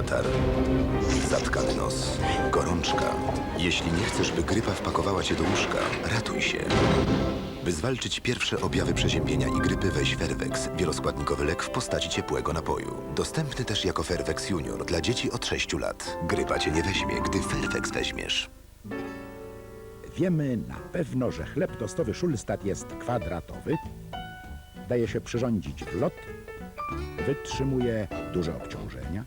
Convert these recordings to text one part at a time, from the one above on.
Katar, zatkany nos, gorączka. Jeśli nie chcesz, by grypa wpakowała cię do łóżka, ratuj się. By zwalczyć pierwsze objawy przeziębienia i grypy weź Fervex, wieloskładnikowy lek w postaci ciepłego napoju. Dostępny też jako Fervex Junior dla dzieci od 6 lat. Grypa cię nie weźmie, gdy Fervex weźmiesz. Wiemy na pewno, że chleb tostowy Szulstat jest kwadratowy, daje się przyrządzić w lot, wytrzymuje duże obciążenia,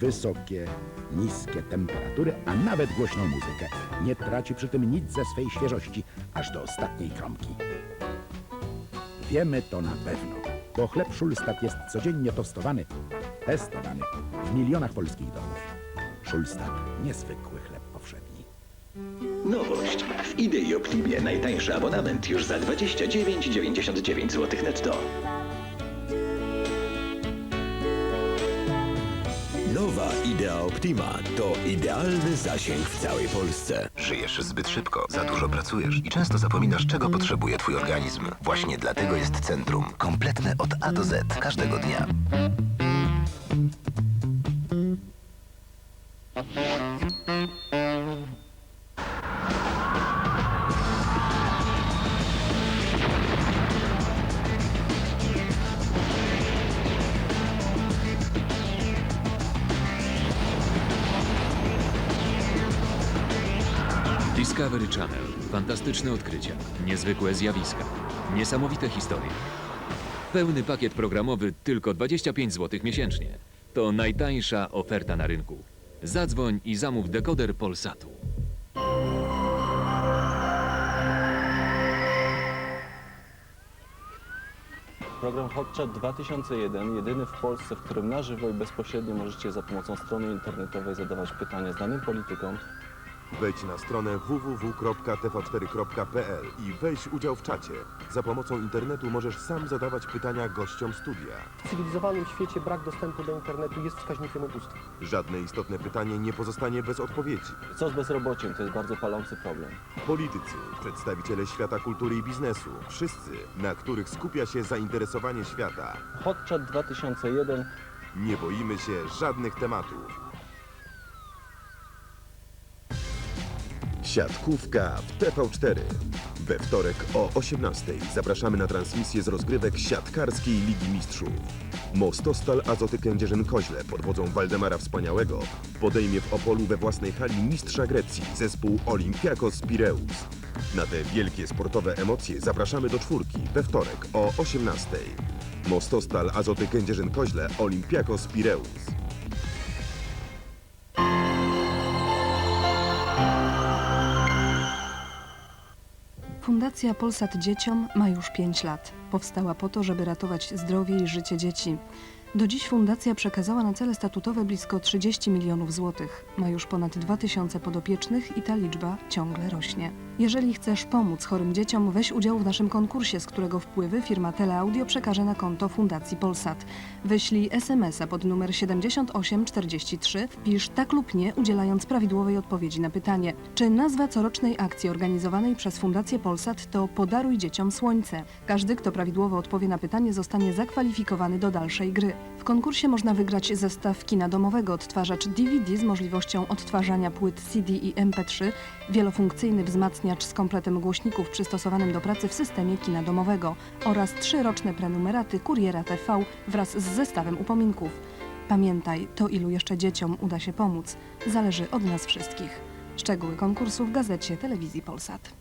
wysokie, niskie temperatury, a nawet głośną muzykę. Nie traci przy tym nic ze swej świeżości, aż do ostatniej kromki. Wiemy to na pewno, bo chleb Szulstat jest codziennie tostowany, testowany w milionach polskich domów. Szulstat, niezwykły chleb powszedni. Nowość. W Idei Optimie najtańszy abonament już za 29,99 zł netto. Nowa Idea Optima to idealny zasięg w całej Polsce. Żyjesz zbyt szybko, za dużo pracujesz i często zapominasz, czego potrzebuje twój organizm. Właśnie dlatego jest Centrum. Kompletne od A do Z, każdego dnia. Discovery Channel. Fantastyczne odkrycia, niezwykłe zjawiska, niesamowite historie. Pełny pakiet programowy tylko 25 zł miesięcznie. To najtańsza oferta na rynku. Zadzwoń i zamów dekoder Polsatu. Program Hotchat 2001, jedyny w Polsce, w którym na żywo i bezpośrednio możecie za pomocą strony internetowej zadawać pytania znanym politykom, Wejdź na stronę www.tv4.pl i weź udział w czacie. Za pomocą internetu możesz sam zadawać pytania gościom studia. W cywilizowanym świecie brak dostępu do internetu jest wskaźnikiem ubóstwa. Żadne istotne pytanie nie pozostanie bez odpowiedzi. co z bezrobociem, to jest bardzo palący problem. Politycy, przedstawiciele świata kultury i biznesu, wszyscy, na których skupia się zainteresowanie świata. Hotchat 2001 Nie boimy się żadnych tematów. Siatkówka w TV4. We wtorek o 18:00 zapraszamy na transmisję z rozgrywek siatkarskiej Ligi Mistrzów. Mostostal Azoty Kędzierzyn-Koźle pod wodzą Waldemara Wspaniałego podejmie w Opolu we własnej hali mistrza Grecji zespół Olympiakos Pireus. Na te wielkie sportowe emocje zapraszamy do czwórki we wtorek o 18:00. Mostostal Azoty Kędzierzyn-Koźle Olympiakos Pireus. Fundacja Polsat Dzieciom ma już 5 lat. Powstała po to, żeby ratować zdrowie i życie dzieci. Do dziś fundacja przekazała na cele statutowe blisko 30 milionów złotych. Ma już ponad 2000 podopiecznych i ta liczba ciągle rośnie. Jeżeli chcesz pomóc chorym dzieciom, weź udział w naszym konkursie, z którego wpływy firma Teleaudio przekaże na konto Fundacji Polsat. Wyślij SMS-a pod numer 7843, wpisz tak lub nie, udzielając prawidłowej odpowiedzi na pytanie. Czy nazwa corocznej akcji organizowanej przez Fundację Polsat to Podaruj dzieciom słońce? Każdy, kto prawidłowo odpowie na pytanie, zostanie zakwalifikowany do dalszej gry. W konkursie można wygrać zestaw kina domowego, odtwarzacz DVD z możliwością odtwarzania płyt CD i MP3, wielofunkcyjny wzmacniacz z kompletem głośników przystosowanym do pracy w systemie kina domowego oraz trzy roczne prenumeraty Kuriera TV wraz z zestawem upominków. Pamiętaj, to ilu jeszcze dzieciom uda się pomóc, zależy od nas wszystkich. Szczegóły konkursu w gazecie Telewizji Polsat.